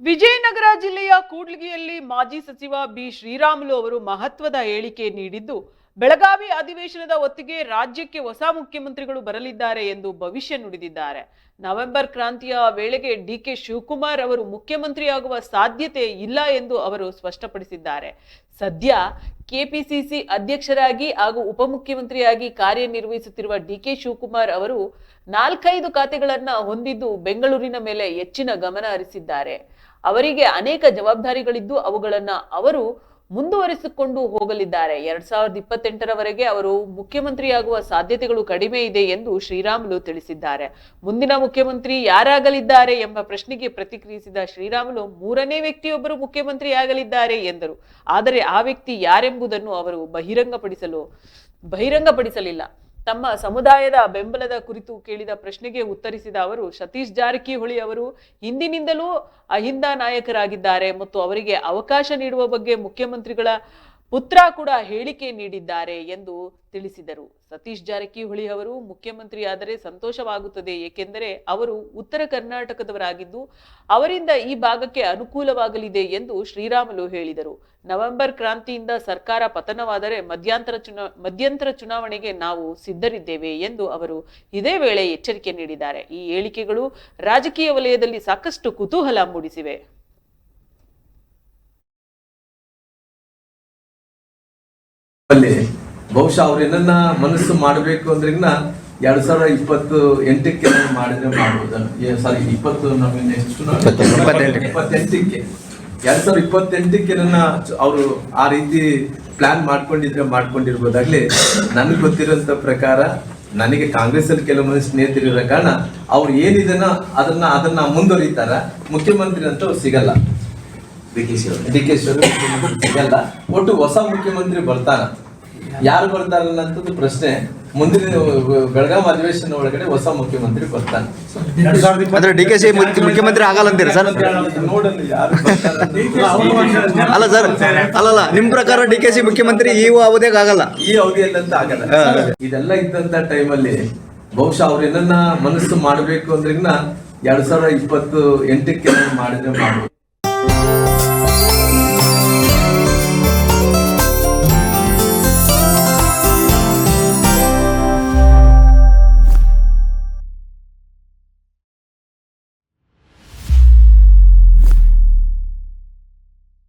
ವಿಜಯನಗರ ಜಿಲ್ಲೆಯ ಕೂಡ್ಲಿಗಿಯಲ್ಲಿ ಮಾಜಿ ಸಚಿವ ಬಿ ಶ್ರೀರಾಮುಲು ಅವರು ಮಹತ್ವದ ಹೇಳಿಕೆ ನೀಡಿದ್ದು, ಬೆಳಗಾವಿ ಅಧಿವೇಶನದ ಹೊತ್ತಿಗೆ ರಾಜ್ಯಕ್ಕೆ ಹೊಸ ಮುಖ್ಯಮಂತ್ರಿಗಳು ಬರಲಿದ್ದಾರೆ ಎಂದು ಭವಿಷ್ಯ ನುಡಿದಿದ್ದಾರೆ. ನವೆಂಬರ್ ಕ್ರಾಂತಿಯ ವೇಳೆಗೆ ಡಿಕೆ ಶಿವಕುಮಾರ್ ಅವರು ಮುಖ್ಯಮಂತ್ರಿಯಾಗುವ ಸಾಧ್ಯತೆ ಇಲ್ಲ ಎಂದು ಅವರು ಸ್ಪಷ್ಟಪಡಿಸಿದ್ದಾರೆ. ಸದ್ಯ ಕೆಪಿಸಿಸಿ ಅಧ್ಯಕ್ಷರಾಗಿ ಹಾಗೂ ಉಪಮುಖ್ಯಮಂತ್ರಿಯಾಗಿ ಕಾರ್ಯನಿರ್ವಹಿಸುತ್ತಿರುವ ಡಿಕೆ ಶಿವಕುಮಾರ್ ಅವರು ನಾಲ್ಕೈದು ಖಾತೆಗಳನ್ನು ಹೊಂದಿದ್ದು ಬೆಂಗಳೂರಿನ ಮೇಲೆ ಹೆಚ್ಚಿನ ಗಮನ ಹರಿಸಿದ್ದಾರೆ. ಅವರಿಗೆ ಅನೇಕ ಜವಾಬ್ದಾರಿಗಳಿದ್ದು ಅವುಗಳನ್ನ ಅವರು ಮುಂದುವರಿಸಿಕೊಂಡು ಹೋಗಲಿದ್ದಾರೆ. ಎರಡ್ ಸಾವಿರದ ಇಪ್ಪತ್ತೆಂಟರವರೆಗೆ ಅವರು ಮುಖ್ಯಮಂತ್ರಿಯಾಗುವ ಸಾಧ್ಯತೆಗಳು ಕಡಿಮೆ ಇದೆ ಎಂದು ಶ್ರೀರಾಮುಲು ತಿಳಿಸಿದ್ದಾರೆ. ಮುಂದಿನ ಮುಖ್ಯಮಂತ್ರಿ ಯಾರಾಗಲಿದ್ದಾರೆ ಎಂಬ ಪ್ರಶ್ನೆಗೆ ಪ್ರತಿಕ್ರಿಯಿಸಿದ ಶ್ರೀರಾಮುಲು, ಮೂರನೇ ವ್ಯಕ್ತಿಯೊಬ್ಬರು ಮುಖ್ಯಮಂತ್ರಿಯಾಗಲಿದ್ದಾರೆ ಎಂದರು. ಆದರೆ ಆ ವ್ಯಕ್ತಿ ಯಾರೆಂಬುದನ್ನು ಅವರು ಬಹಿರಂಗಪಡಿಸಲು, ಬಹಿರಂಗಪಡಿಸಲಿಲ್ಲ. ತಮ್ಮ ಸಮುದಾಯದ ಬೆಂಬಲದ ಕುರಿತು ಕೇಳಿದ ಪ್ರಶ್ನೆಗೆ ಉತ್ತರಿಸಿದ ಅವರು, ಸತೀಶ್ ಜಾರಕಿಹೊಳಿ ಅವರು ಹಿಂದಿನಿಂದಲೂ ಅಹಿಂದ ನಾಯಕರಾಗಿದ್ದಾರೆ ಮತ್ತು ಅವರಿಗೆ ಅವಕಾಶ ನೀಡುವ ಬಗ್ಗೆ ಮುಖ್ಯಮಂತ್ರಿಗಳ ಪುತ್ರ ಕೂಡ ಹೇಳಿಕೆ ನೀಡಿದ್ದಾರೆ ಎಂದು ತಿಳಿಸಿದರು. ಸತೀಶ್ ಜಾರಕಿಹೊಳಿ ಅವರು ಮುಖ್ಯಮಂತ್ರಿಯಾದರೆ ಸಂತೋಷವಾಗುತ್ತದೆ, ಏಕೆಂದರೆ ಅವರು ಉತ್ತರ ಕರ್ನಾಟಕದವರಾಗಿದ್ದು ಅವರಿಂದ ಈ ಭಾಗಕ್ಕೆ ಅನುಕೂಲವಾಗಲಿದೆ ಎಂದು ಶ್ರೀರಾಮುಲು ಹೇಳಿದರು. ನವೆಂಬರ್ ಕ್ರಾಂತಿಯಿಂದ ಸರ್ಕಾರ ಪತನವಾದರೆ ಮಧ್ಯಂತರ ಚುನಾ, ಮಧ್ಯಂತರ ಚುನಾವಣೆಗೆ ನಾವು ಸಿದ್ಧರಿದ್ದೇವೆ ಎಂದು ಅವರು ಇದೇ ವೇಳೆ ಎಚ್ಚರಿಕೆ ನೀಡಿದ್ದಾರೆ. ಈ ಹೇಳಿಕೆಗಳು ರಾಜಕೀಯ ವಲಯದಲ್ಲಿ ಸಾಕಷ್ಟು ಕುತೂಹಲ ಮೂಡಿಸಿವೆ. ಅಲ್ಲಿ. ಬಹುಶಃ ಅವ್ರು ಏನನ್ನ ಮನಸ್ಸು ಮಾಡಬೇಕು ಅಂದ್ರೆ ಎರಡ್ ಸಾವಿರದ ಇಪ್ಪತ್ತು ಎಂಟಕ್ಕೆ ಮಾಡಿದ್ರೆ ಮಾಡ್ಬೋದು ಸಾರಿ ಇಪ್ಪತ್ತು ನಮಗೆ ನೆಕ್ಸ್ಟ್ ಇಪ್ಪತ್ತೆಂಟಕ್ಕೆ. ಇಪ್ಪತ್ತೆಂಟಕ್ಕೆ. ಎರಡ್ ಸಾವಿರದ ಇಪ್ಪತ್ತೆಂಟಕ್ಕೆ ನನ್ನ ಅವರು ಆ ರೀತಿ ಪ್ಲಾನ್ ಮಾಡ್ಕೊಂಡಿದ್ರೆ ಮಾಡ್ಕೊಂಡಿರ್ಬೋದಾಗ್ಲಿ. ನನಗೆ ಗೊತ್ತಿರೋಂಥ ಪ್ರಕಾರ ನನಗೆ ಕಾಂಗ್ರೆಸ್ ಅಲ್ಲಿ ಕೆಲವು ಮಂದಿ ಸ್ನೇಹಿತರಿರೋ ಕಾರಣ ಅವ್ರು ಏನಿದೆನೋ ಅದನ್ನ ಅದನ್ನ ಮುಂದುವರಿತಾರ. ಮುಖ್ಯಮಂತ್ರಿ ಅಂತ ಸಿಗಲ್ಲ. ಡಿ ಕೆ ಸಿಗಲ್ಲ ಒಟ್ಟು ಹೊಸ ಮುಖ್ಯಮಂತ್ರಿ ಬರ್ತಾನ ಯಾರು ಬರ್ತಾರಲ್ಲ ಅಂತದ್ದು ಪ್ರಶ್ನೆ. ಮುಂದಿನ ಬೆಳಗಾವಿ ಅಧಿವೇಶನ ಒಳಗಡೆ ಹೊಸ ಮುಖ್ಯಮಂತ್ರಿ ಬರ್ತಾನೆ. ಅಂದ್ರೆ ಡಿ ಕೆ ಸಿ ಮುಖ್ಯಮಂತ್ರಿ ಆಗಲ್ಲ ಅಂತೀರಾ ಸರ್? ಬರ್ತಾರ ಅಲ್ಲ ಸರ್ ಅಲ್ಲಲ್ಲ ನಿಮ್ ಪ್ರಕಾರ ಡಿ ಕೆ ಸಿ ಮುಖ್ಯಮಂತ್ರಿ ಈ ಅವಧಿಯಾಗ ಆಗಲ್ಲ? ಈ ಅವಧಿಯಲ್ಲಂತ ಆಗಲ್ಲ. ಹಾ. ಇದೆಲ್ಲ ಇದ್ದಂತ ಟೈಮಲ್ಲಿ ಬಹುಶಃ ಅವ್ರ ಏನನ್ನ ಮನಸ್ಸು ಮಾಡಬೇಕು ಅಂದ್ರೆ ಎರಡ್ ಸಾವಿರದ ಇಪ್ಪತ್ತು ಎಂಟಕ್ಕೆ ಮಾಡಿದ್ರೆ ಮಾಡ್ಬೋದು.